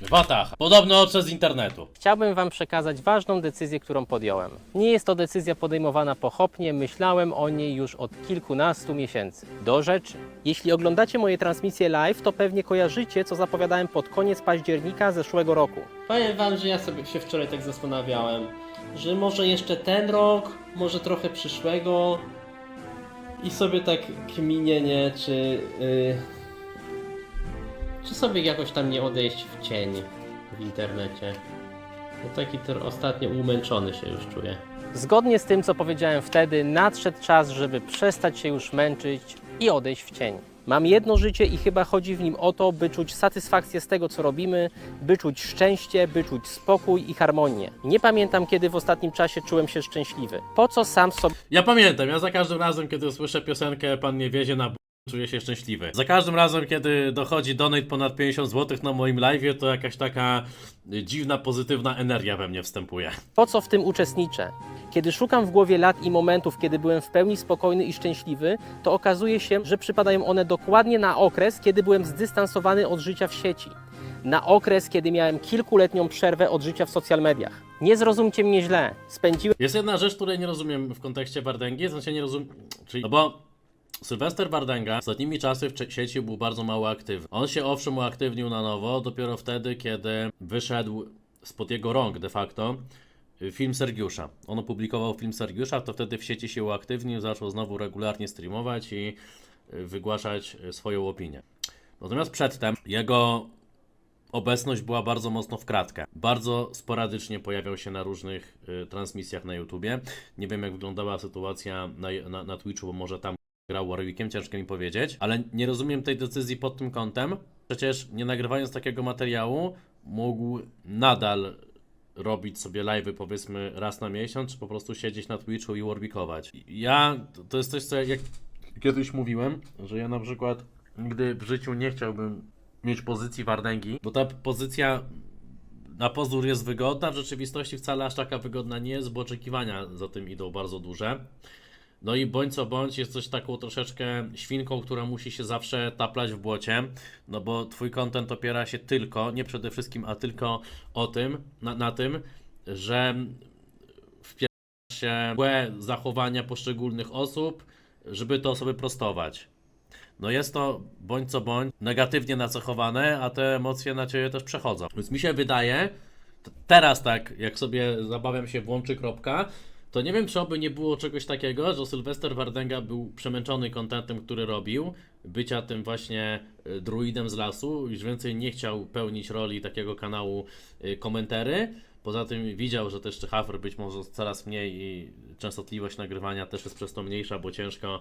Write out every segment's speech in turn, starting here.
Wataha. Podobno przez internetu. Chciałbym Wam przekazać ważną decyzję, którą podjąłem. Nie jest to decyzja podejmowana pochopnie, myślałem o niej już od kilkunastu miesięcy. Do rzeczy. Jeśli oglądacie moje transmisje live, to pewnie kojarzycie, co zapowiadałem pod koniec października zeszłego roku. Powiem Wam, że ja sobie się wczoraj tak zastanawiałem, że może jeszcze ten rok, może trochę przyszłego i sobie tak kminie, nie, czy... Yy, czy sobie jakoś tam nie odejść w cień w internecie? Bo taki ter ostatnio umęczony się już czuję. Zgodnie z tym, co powiedziałem wtedy, nadszedł czas, żeby przestać się już męczyć i odejść w cień. Mam jedno życie i chyba chodzi w nim o to, by czuć satysfakcję z tego, co robimy, by czuć szczęście, by czuć spokój i harmonię. Nie pamiętam, kiedy w ostatnim czasie czułem się szczęśliwy. Po co sam sobie Ja pamiętam, ja za każdym razem, kiedy usłyszę piosenkę Pan mnie wiezie na b... czuję się szczęśliwy. Za każdym razem, kiedy dochodzi donate ponad 50 zł na moim live, to jakaś taka dziwna, pozytywna energia we mnie wstępuje. Po co w tym uczestniczę? Kiedy szukam w głowie lat i momentów, kiedy byłem w pełni spokojny i szczęśliwy, to okazuje się, że przypadają one dokładnie na okres, kiedy byłem zdystansowany od życia w sieci. Na okres, kiedy miałem kilkuletnią przerwę od życia w social mediach. Nie zrozumcie mnie źle. Spędziłem Jest jedna rzecz, której nie rozumiem w kontekście w sensie nie rozumiem, czyli, no bo Sylwester Wardęga ostatnimi czasy w sieci był bardzo mało aktywny. On się owszem uaktywnił na nowo dopiero wtedy, kiedy wyszedł spod jego rąk de facto y, film Sergiusza. On opublikował film Sergiusza, to wtedy w sieci się uaktywnił, zaczął znowu regularnie streamować i y, wygłaszać y, swoją opinię. Natomiast przedtem jego obecność była bardzo mocno w kratkę. Bardzo sporadycznie pojawiał się na różnych y, transmisjach na YouTubie. Nie wiem, jak wyglądała sytuacja na, na, na Twitchu, bo może tam grał Warwickiem, ciężko mi powiedzieć, ale nie rozumiem tej decyzji pod tym kątem. Przecież nie nagrywając takiego materiału, mógł nadal robić sobie live'y powiedzmy raz na miesiąc, czy po prostu siedzieć na Twitchu i warwikować. Ja, to jest coś, co jak kiedyś mówiłem, że ja na przykład nigdy w życiu nie chciałbym mieć pozycji Wardęgi, bo ta pozycja na pozór jest wygodna, w rzeczywistości wcale aż taka wygodna nie jest, bo oczekiwania za tym idą bardzo duże. No i bądź co bądź jest coś taką troszeczkę świnką, która musi się zawsze taplać w błocie, no bo twój content opiera się tylko, nie przede wszystkim, a tylko o tym, na, na tym, że wpierasz się złe zachowania poszczególnych osób, żeby te osoby prostować. No jest to bądź co bądź negatywnie nacechowane, a te emocje na ciebie też przechodzą. Więc mi się wydaje, teraz tak, jak sobie zabawiam się włączy kropka, to nie wiem, czy oby nie było czegoś takiego, że Sylwester Wardęga był przemęczony kontentem, który robił, bycia tym właśnie y, druidem z lasu, już więcej nie chciał pełnić roli takiego kanału y, komentary. Poza tym widział, że też Hafer być może coraz mniej i częstotliwość nagrywania też jest przez to mniejsza, bo ciężko,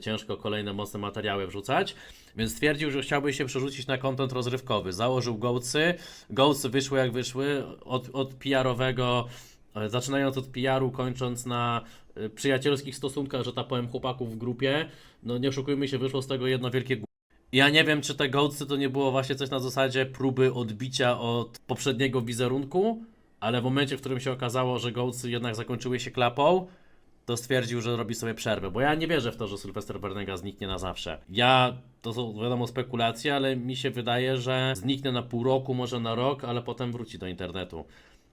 ciężko kolejne mocne materiały wrzucać. Więc stwierdził, że chciałby się przerzucić na kontent rozrywkowy. Założył gołcy. Gołcy wyszły jak wyszły. Od, od PR-owego, e, zaczynając od PR-u, kończąc na e, przyjacielskich stosunkach, że tak powiem, chłopaków w grupie. No nie oszukujmy się, wyszło z tego jedno wielkie ja nie wiem, czy te gołcy to nie było właśnie coś na zasadzie próby odbicia od poprzedniego wizerunku, ale w momencie, w którym się okazało, że gołcy jednak zakończyły się klapą, to stwierdził, że robi sobie przerwę. Bo ja nie wierzę w to, że Sylwester Wardęga zniknie na zawsze. Ja, to są wiadomo spekulacje, ale mi się wydaje, że zniknie na pół roku, może na rok, ale potem wróci do internetu.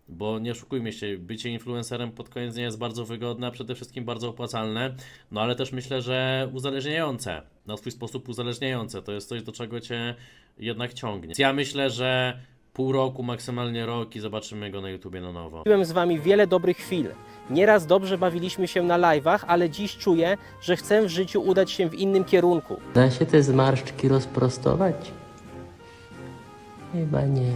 Bo nie oszukujmy się, bycie influencerem pod koniec dnia jest bardzo wygodne, a przede wszystkim bardzo opłacalne, no ale też myślę, że uzależniające, na swój sposób uzależniające. To jest coś, do czego cię jednak ciągnie. Ja myślę, że pół roku, maksymalnie rok i zobaczymy go na YouTubie na nowo. Spędziłem z Wami wiele dobrych chwil. Nieraz dobrze bawiliśmy się na live'ach, ale dziś czuję, że chcę w życiu udać się w innym kierunku. Da się te zmarszczki rozprostować? Chyba nie.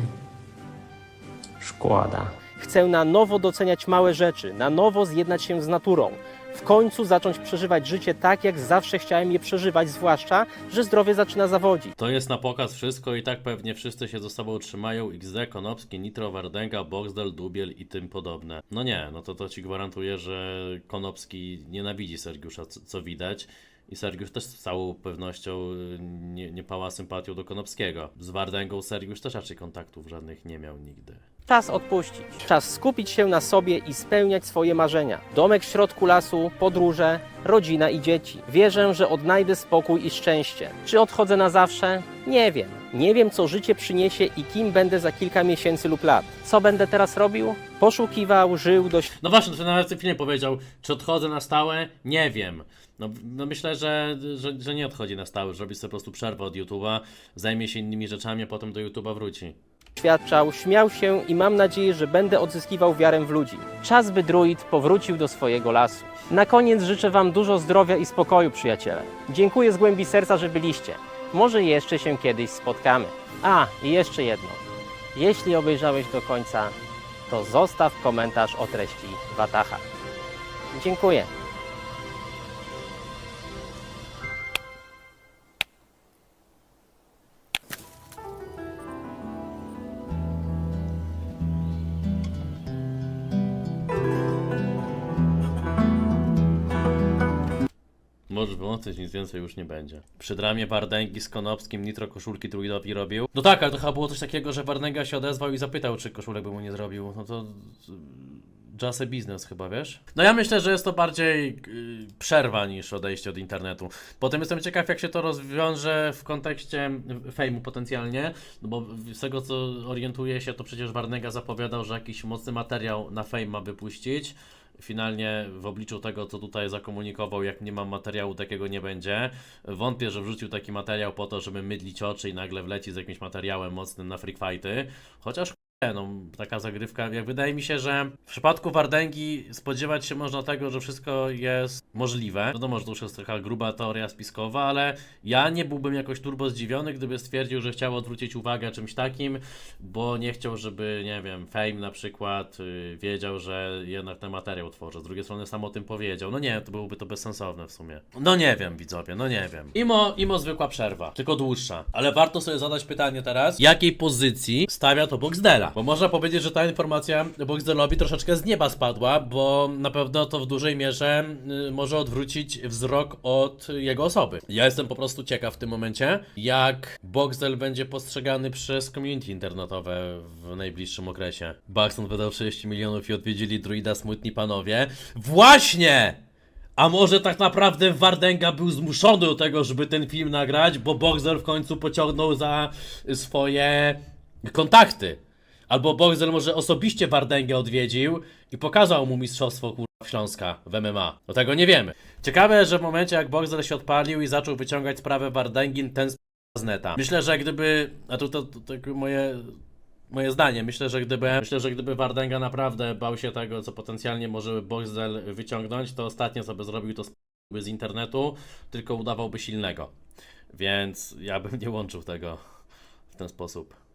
Szkoda. Chcę na nowo doceniać małe rzeczy, na nowo zjednać się z naturą. W końcu zacząć przeżywać życie tak, jak zawsze chciałem je przeżywać, zwłaszcza, że zdrowie zaczyna zawodzić. To jest na pokaz wszystko i tak pewnie wszyscy się ze sobą utrzymają. XD, Konopski, Nitro, Wardęga, Boxdel, Dubiel i tym podobne. No nie, no to to ci gwarantuję, że Konopski nienawidzi Sergiusza, co, co widać. I Sergiusz też z całą pewnością y, nie, nie pała sympatią do Konopskiego. Z Wardęgą Sergiusz też raczej kontaktów żadnych nie miał nigdy. Czas odpuścić. Czas skupić się na sobie i spełniać swoje marzenia. Domek w środku lasu, podróże, rodzina i dzieci. Wierzę, że odnajdę spokój i szczęście. Czy odchodzę na zawsze? Nie wiem. Nie wiem, co życie przyniesie i kim będę za kilka miesięcy lub lat. Co będę teraz robił? Poszukiwał, żył, dość No właśnie, to nawet w filmie powiedział, czy odchodzę na stałe? Nie wiem. No, no myślę, że, że, że nie odchodzi na stałe, że robi sobie po prostu przerwę od YouTube'a, zajmie się innymi rzeczami, a potem do YouTube'a wróci. Doświadczał, śmiał się i mam nadzieję, że będę odzyskiwał wiarę w ludzi. Czas, by druid powrócił do swojego lasu. Na koniec życzę Wam dużo zdrowia i spokoju, przyjaciele. Dziękuję z głębi serca, że byliście. Może jeszcze się kiedyś spotkamy. A, i jeszcze jedno. Jeśli obejrzałeś do końca, to zostaw komentarz o treści Wataha. Dziękuję. Możesz wyłączyć, nic więcej już nie będzie. Przy dramie Wardęgi z Konopskim Nitro koszulki druidowi robił. No tak, ale to chyba było coś takiego, że Wardęga się odezwał i zapytał, czy koszulek by mu nie zrobił. No to... Just a business chyba, wiesz? No ja myślę, że jest to bardziej yy, przerwa niż odejście od internetu. Potem jestem ciekaw, jak się to rozwiąże w kontekście fejmu potencjalnie, no bo z tego co orientuję się, to przecież Warnega zapowiadał, że jakiś mocny materiał na fame ma wypuścić. Finalnie w obliczu tego, co tutaj zakomunikował, jak nie mam materiału, takiego nie będzie. Wątpię, że wrzucił taki materiał po to, żeby mydlić oczy i nagle wleci z jakimś materiałem mocnym na freak fighty. Chociaż no, taka zagrywka, jak wydaje mi się, że w przypadku Wardęgi spodziewać się można tego, że wszystko jest możliwe. Wiadomo, że to już jest taka gruba teoria spiskowa, ale ja nie byłbym jakoś turbo zdziwiony, gdyby stwierdził, że chciał odwrócić uwagę czymś takim, bo nie chciał, żeby, nie wiem, Fame na przykład yy, wiedział, że jednak ten materiał tworzy. Z drugiej strony sam o tym powiedział. No nie, to byłoby to bezsensowne w sumie. No nie wiem, widzowie, no nie wiem. Imo, imo zwykła przerwa, tylko dłuższa. Ale warto sobie zadać pytanie teraz, jakiej pozycji stawia to Boxdela? Bo można powiedzieć, że ta informacja Boxdelowi troszeczkę z nieba spadła, bo na pewno to w dużej mierze y, może odwrócić wzrok od jego osoby. Ja jestem po prostu ciekaw w tym momencie, jak Boxdel będzie postrzegany przez community internetowe w najbliższym okresie. Baxton wydał 30 milionów i odwiedzili druida smutni panowie. Właśnie! A może tak naprawdę Wardenga był zmuszony do tego, żeby ten film nagrać, bo Boxer w końcu pociągnął za swoje kontakty. Albo Boxer może osobiście Wardęgę odwiedził i pokazał mu mistrzostwo kurwa Śląska w MMA. No tego nie wiemy. Ciekawe, że w momencie jak Boxer się odpalił i zaczął wyciągać sprawę Wardęgin, ten z neta. Myślę, że gdyby, a to, to, to, to moje Moje zdanie, myślę, że gdyby myślę, że gdyby Wardenga naprawdę bał się tego, co potencjalnie może Boxdel wyciągnąć, to ostatnie co by zrobił to z internetu, tylko udawałby silnego. Więc ja bym nie łączył tego w ten sposób.